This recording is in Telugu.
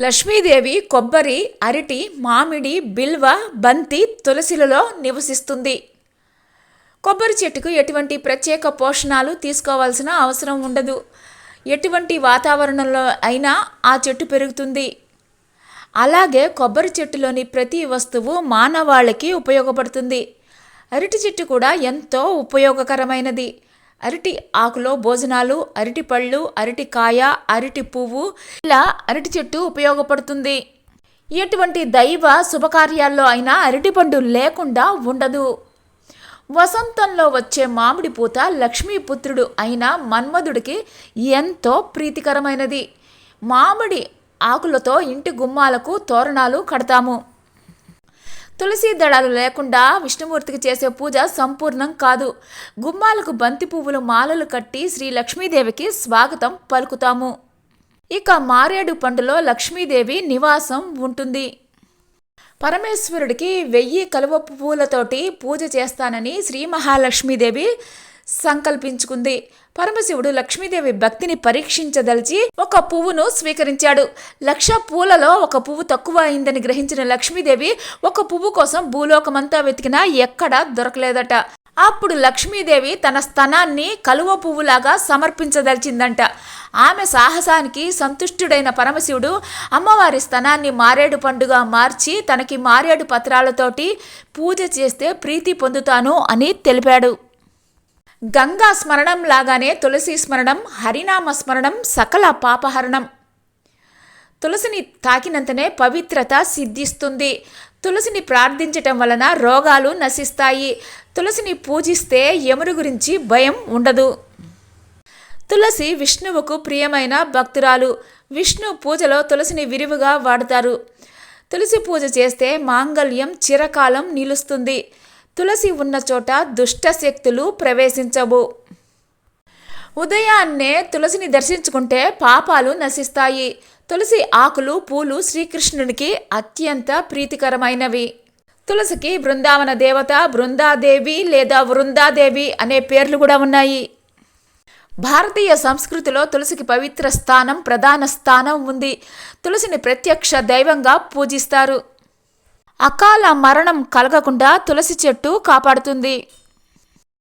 లక్ష్మీదేవి కొబ్బరి అరటి మామిడి బిల్వ బంతి తులసిలలో నివసిస్తుంది. కొబ్బరి చెట్టుకు ఎటువంటి ప్రత్యేక పోషణాలు తీసుకోవాల్సిన అవసరం ఉండదు. ఎటువంటి వాతావరణంలో అయినా ఆ చెట్టు పెరుగుతుంది. అలాగే కొబ్బరి చెట్టులోని ప్రతి వస్తువు మానవాళికి ఉపయోగపడుతుంది. అరటి చెట్టు కూడా ఎంతో ఉపయోగకరమైనది. అరటి ఆకులో భోజనాలు అరటి పళ్ళు అరటి కాయ అరటి పువ్వు ఇలా అరటి చెట్టు ఉపయోగపడుతుంది. ఎటువంటి దైవ శుభకార్యాల్లో అయినా అరటిపండు లేకుండా ఉండదు. వసంతంలో వచ్చే మామిడి పూత లక్ష్మీపుత్రుడు అయిన మన్మధుడికి ఎంతో ప్రీతికరమైనది. మామిడి ఆకులతో ఇంటి గుమ్మాలకు తోరణాలు కడతాము. తులసి దళాలు లేకుండా విష్ణుమూర్తికి చేసే పూజ సంపూర్ణం కాదు. గుమ్మాలకు బంతి పువ్వులు మాలలు కట్టి శ్రీ లక్ష్మీదేవికి స్వాగతం పలుకుతాము. ఇక మారేడు పండులో లక్ష్మీదేవి నివాసం ఉంటుంది. పరమేశ్వరుడికి వెయ్యి కలువ పువ్వులతోటి పూజ చేస్తానని శ్రీ మహాలక్ష్మీదేవి సంకల్పించుకుంది. పరమశివుడు లక్ష్మీదేవి భక్తిని పరీక్షించదలిచి ఒక పువ్వును స్వీకరించాడు. లక్ష పూలలో ఒక పువ్వు తక్కువ అయిందని గ్రహించిన లక్ష్మీదేవి ఒక పువ్వు కోసం భూలోకమంతా వెతికినా ఎక్కడా దొరకలేదట. అప్పుడు లక్ష్మీదేవి తన స్తనాన్ని కలువ పువ్వులాగా సమర్పించదలిచిందంట. ఆమె సాహసానికి సంతుష్టుడైన పరమశివుడు అమ్మవారి స్తనాన్ని మారేడు పండుగ మార్చి తనకి మారేడు పత్రాలతోటి పూజ చేస్తే ప్రీతి పొందుతాను అని తెలిపాడు. గంగా స్మరణం లాగానే తులసి స్మరణం హరినామ స్మరణం సకల పాపహరణం. తులసిని తాకినంతనే పవిత్రత సిద్ధిస్తుంది. తులసిని ప్రార్థించటం వలన రోగాలు నశిస్తాయి. తులసిని పూజిస్తే యముడు గురించి భయం ఉండదు. తులసి విష్ణువుకు ప్రియమైన భక్తురాలు. విష్ణు పూజలో తులసిని విరివిగా వాడతారు. తులసి పూజ చేస్తే మాంగళ్యం చిరకాలం నిలుస్తుంది. తులసి ఉన్న చోట దుష్ట శక్తులు ప్రవేశించవు. ఉదయాన్నే తులసిని దర్శించుకుంటే పాపాలు నశిస్తాయి. తులసి ఆకులు పూలు శ్రీకృష్ణునికి అత్యంత ప్రీతికరమైనవి. తులసికి బృందావన దేవత బృందాదేవి లేదా వృందాదేవి అనే పేర్లు కూడా ఉన్నాయి. భారతీయ సంస్కృతిలో తులసికి పవిత్ర స్థానం ప్రధాన స్థానం ఉంది. తులసిని ప్రత్యక్ష దైవంగా పూజిస్తారు. అకాల మరణం కలగకుండా తులసి చెట్టు కాపాడుతుంది.